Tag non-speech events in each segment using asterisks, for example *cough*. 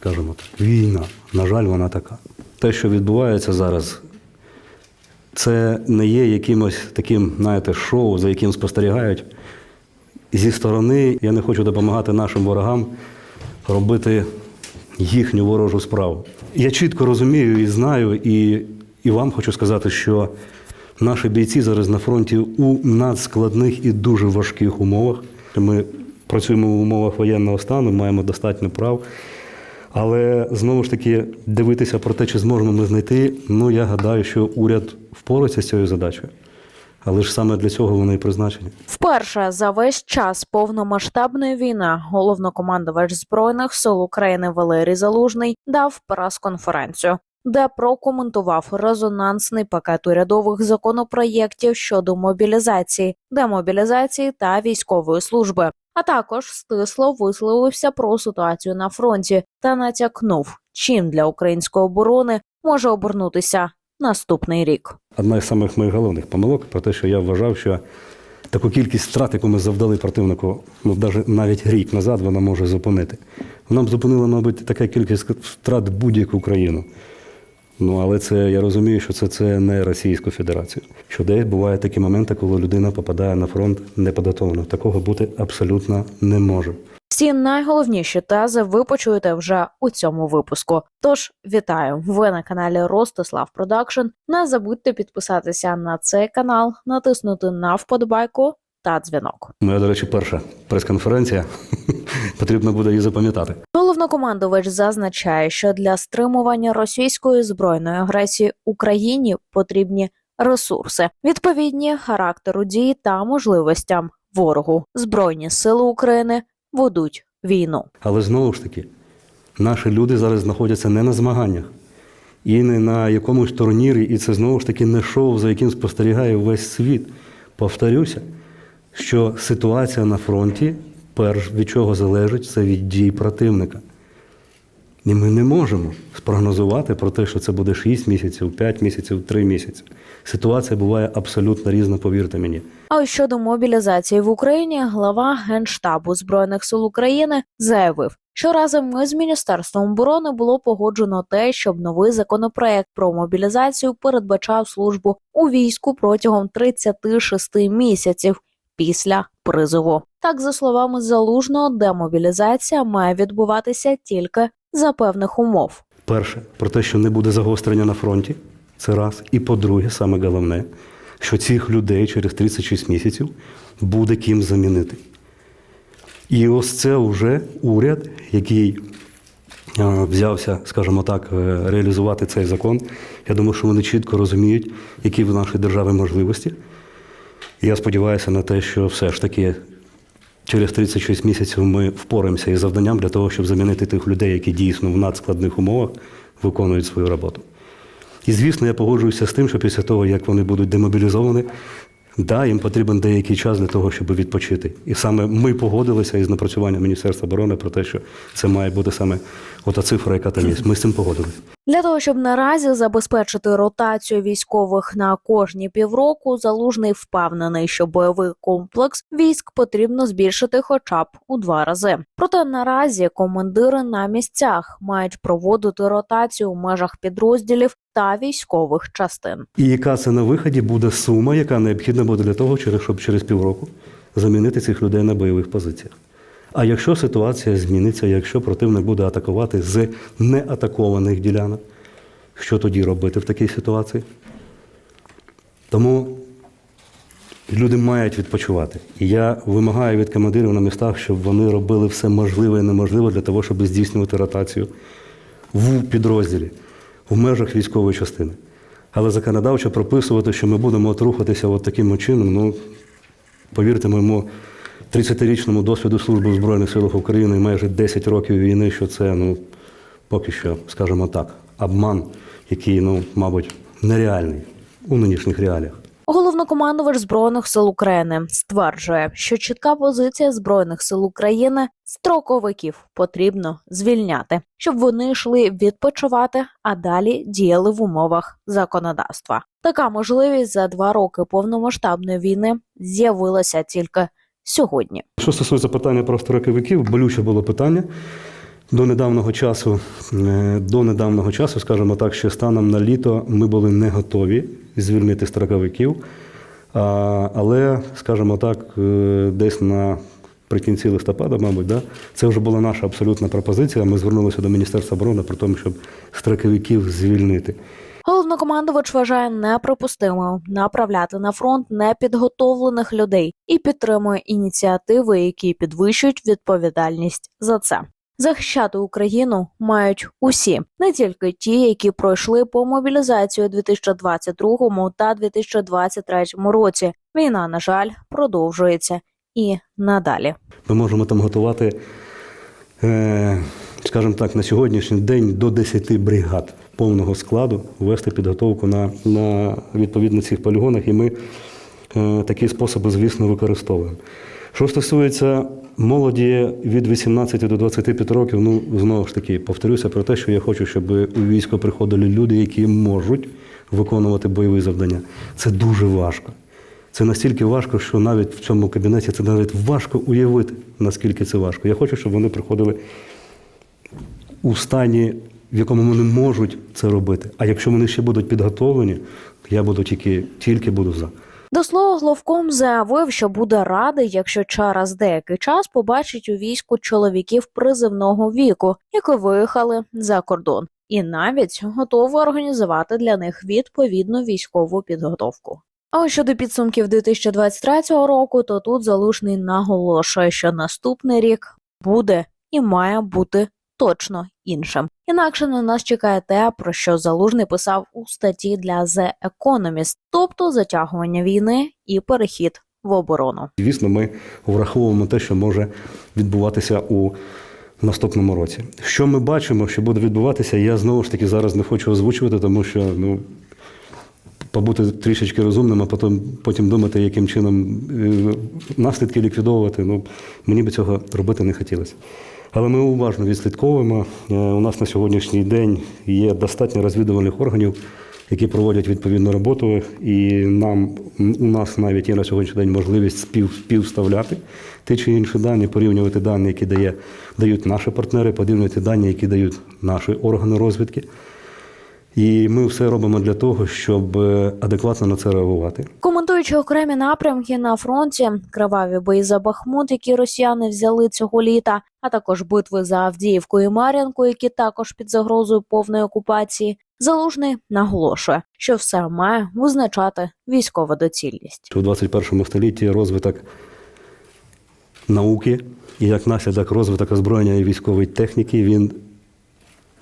скажімо так, війна. На жаль, вона така. Те, що відбувається зараз, це не є якимось таким, знаєте, шоу, за яким спостерігають. Зі сторони я не хочу допомагати нашим ворогам робити їхню ворожу справу. Я чітко розумію і знаю, і, і вам хочу сказати, що наші бійці зараз на фронті у надскладних і дуже важких умовах. Ми працюємо в умовах воєнного стану, маємо достатньо прав. Але знову ж таки дивитися про те, чи зможемо ми знайти, ну я гадаю, що уряд впорається з цією задачею. Але ж саме для цього вони і призначені. Вперше за весь час повномасштабної війни головнокомандувач збройних сил України Валерій Залужний дав прес-конференцію, де прокоментував резонансний пакет урядових законопроєктів щодо мобілізації, демобілізації та військової служби. А також стисло висловився про ситуацію на фронті та натякнув, чим для української оборони може обернутися наступний рік. Одна із самих моїх головних помилок про те, що я вважав, що таку кількість втрат, яку ми завдали противнику, ну навіть рік назад вона може зупинити. Б зупинила, мабуть, така кількість втрат будь-яку країну. Ну, але це я розумію, що це, це не Російську Федерацію. Що десь бувають такі моменти, коли людина попадає на фронт неподготовлено. Такого бути абсолютно не може. Всі найголовніші тези ви почуєте вже у цьому випуску. Тож вітаю! Ви на каналі Ростислав Продакшн. Не забудьте підписатися на цей канал, натиснути на вподобайку та дзвінок. Моя, до речі, перша прес-конференція. *laughs* Потрібно буде її запам'ятати. Головнокомандувач зазначає, що для стримування російської збройної агресії Україні потрібні ресурси, відповідні характеру дій та можливостям ворогу. Збройні сили України ведуть війну. Але знову ж таки, наші люди зараз знаходяться не на змаганнях і не на якомусь турнірі, і це знову ж таки не шоу, за яким спостерігає весь світ. Повторюся, що ситуація на фронті, перш від чого залежить, це від дій противника. І ми не можемо спрогнозувати про те, що це буде 6 місяців, 5 місяців, 3 місяці. Ситуація буває абсолютно різна, повірте мені. А ось щодо мобілізації в Україні, глава Генштабу збройних сил України заявив, що разом із міністерством оборони було погоджено те, щоб новий законопроект про мобілізацію передбачав службу у війську протягом 36 місяців після призову. Так, за словами залужного, демобілізація має відбуватися тільки за певних умов. Перше, про те, що не буде загострення на фронті, це раз. І по-друге, саме головне, що цих людей через 36 місяців буде ким замінити. І ось це вже уряд, який взявся, скажімо так, е, реалізувати цей закон. Я думаю, що вони чітко розуміють, які в нашій державі можливості. Я сподіваюся на те, що все ж таки через 36 місяців ми впораємося із завданням для того, щоб замінити тих людей, які дійсно в надскладних умовах виконують свою роботу. І звісно, я погоджуюся з тим, що після того, як вони будуть демобілізовані, да, їм потрібен деякий час для того, щоб відпочити. І саме ми погодилися із напрацюванням Міністерства оборони про те, що це має бути саме ота цифра, яка там є. Ми з цим погодилися. Для того щоб наразі забезпечити ротацію військових на кожні півроку, залужний впевнений, що бойовий комплекс військ потрібно збільшити хоча б у два рази. Проте наразі командири на місцях мають проводити ротацію в межах підрозділів та військових частин. І яка це на виході буде сума, яка необхідна буде для того, щоб через півроку замінити цих людей на бойових позиціях. А якщо ситуація зміниться, якщо противник буде атакувати з неатакованих ділянок, що тоді робити в такій ситуації? Тому люди мають відпочивати. І я вимагаю від командирів на містах, щоб вони робили все можливе і неможливе для того, щоб здійснювати ротацію в підрозділі, в межах військової частини. Але законодавчо прописувати, що ми будемо от рухатися от таким чином, ну, повірте моєму 30-річному досвіду служби в Збройних силах України і майже 10 років війни, що це, ну, поки що, скажімо так, обман, який, ну, мабуть, нереальний у нинішніх реаліях. Головнокомандувач збройних сил України стверджує, що чітка позиція збройних сил України строковиків потрібно звільняти, щоб вони йшли відпочивати, а далі діяли в умовах законодавства. Така можливість за два роки повномасштабної війни з'явилася тільки сьогодні. Що стосується питання про строковиків, болюче було питання. До недавнього часу, е, до недавнього часу, скажімо так, ще станом на літо ми були не готові звільнити строковиків. Але, скажімо так, е, десь наприкінці листопада, мабуть, да, це вже була наша абсолютна пропозиція. Ми звернулися до Міністерства оборони про те, щоб строковиків звільнити. Головнокомандувач вважає неприпустимим направляти на фронт непідготовлених людей і підтримує ініціативи, які підвищують відповідальність за це. Захищати Україну мають усі, не тільки ті, які пройшли по мобілізацію у 2022 та 2023 році. Війна, на жаль, продовжується і надалі. Ми можемо там готувати, е, скажімо так, на сьогоднішній день до 10 бригад повного складу вести підготовку на, на відповідно цих полігонах, і ми е, такі способи, звісно, використовуємо. Що стосується молоді від 18 до 25 років, ну знову ж таки повторюся про те, що я хочу, щоб у військо приходили люди, які можуть виконувати бойові завдання. Це дуже важко. Це настільки важко, що навіть в цьому кабінеті це навіть важко уявити, наскільки це важко. Я хочу, щоб вони приходили у стані, в якому вони можуть це робити. А якщо вони ще будуть підготовлені, я буду тільки, тільки буду за. До слова, главком заявив, що буде радий, якщо через деякий час побачить у війську чоловіків призивного віку, які виїхали за кордон, і навіть готовий організувати для них відповідну військову підготовку. А ось щодо підсумків 2023 року, то тут залужний наголошує, що наступний рік буде і має бути точно іншим. Інакше на нас чекає те, про що залужний писав у статті для The Economist, тобто затягування війни і перехід в оборону. Звісно, ми враховуємо те, що може відбуватися у наступному році. Що ми бачимо, що буде відбуватися, я знову ж таки зараз не хочу озвучувати, тому що ну. Побути трішечки розумним, а потім, потім думати, яким чином е, наслідки ліквідовувати. Ну, мені би цього робити не хотілося. Але ми уважно відслідковуємо. Е, У нас на сьогоднішній день є достатньо розвідувальних органів, які проводять відповідну роботу, і нам у нас навіть є на сьогоднішній день можливість спів, співставляти ті чи інші дані, порівнювати дані, які дає, дають наші партнери, порівнювати дані, які дають наші органи розвідки. І ми все робимо для того, щоб е, адекватно на це реагувати. Коментуючи окремі напрямки на фронті, криваві бої за Бахмут, які росіяни взяли цього літа, а також битви за Авдіївку і Мар'янку, які також під загрозою повної окупації, залужний наголошує, що все має визначати військова доцільність. У 21 столітті розвиток науки і як наслідок розвиток озброєння і військової техніки він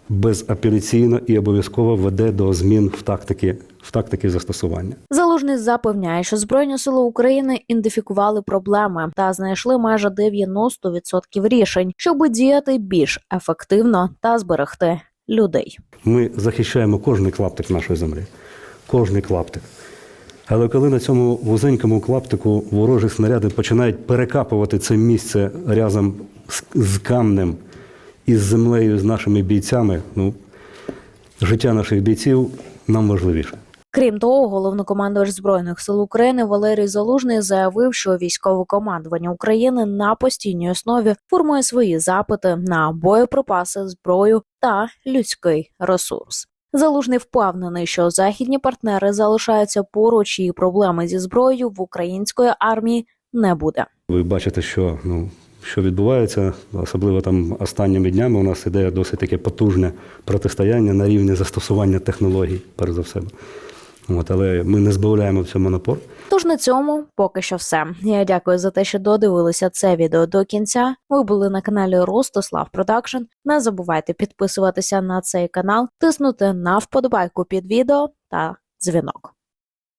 безапеляційно і обов'язково веде до змін в тактики, в тактики застосування. Залужний запевняє, що Збройні сили України ідентифікували проблеми та знайшли майже 90% рішень, щоб діяти більш ефективно та зберегти людей. Ми захищаємо кожний клаптик нашої землі, кожний клаптик. Але коли на цьому вузенькому клаптику ворожі снаряди починають перекапувати це місце разом з, з камнем і з землею, з нашими бійцями, ну, життя наших бійців нам важливіше. Крім того, головнокомандувач збройних сил України Валерій Залужний заявив, що військове командування України на постійній основі формує свої запити на боєприпаси, зброю та людський ресурс. Залужний впевнений, що західні партнери залишаються поруч, і проблеми зі зброєю в української армії не буде. Ви бачите, що, ну, що відбувається, особливо там останніми днями у нас іде досить таке потужне протистояння на рівні застосування технологій, перш за все. От, але ми не збавляємо в цьому напор. Тож на цьому поки що все. Я дякую за те, що додивилися це відео до кінця. Ви були на каналі Ростислав Продакшн. Не забувайте підписуватися на цей канал, тиснути на вподобайку під відео та дзвінок.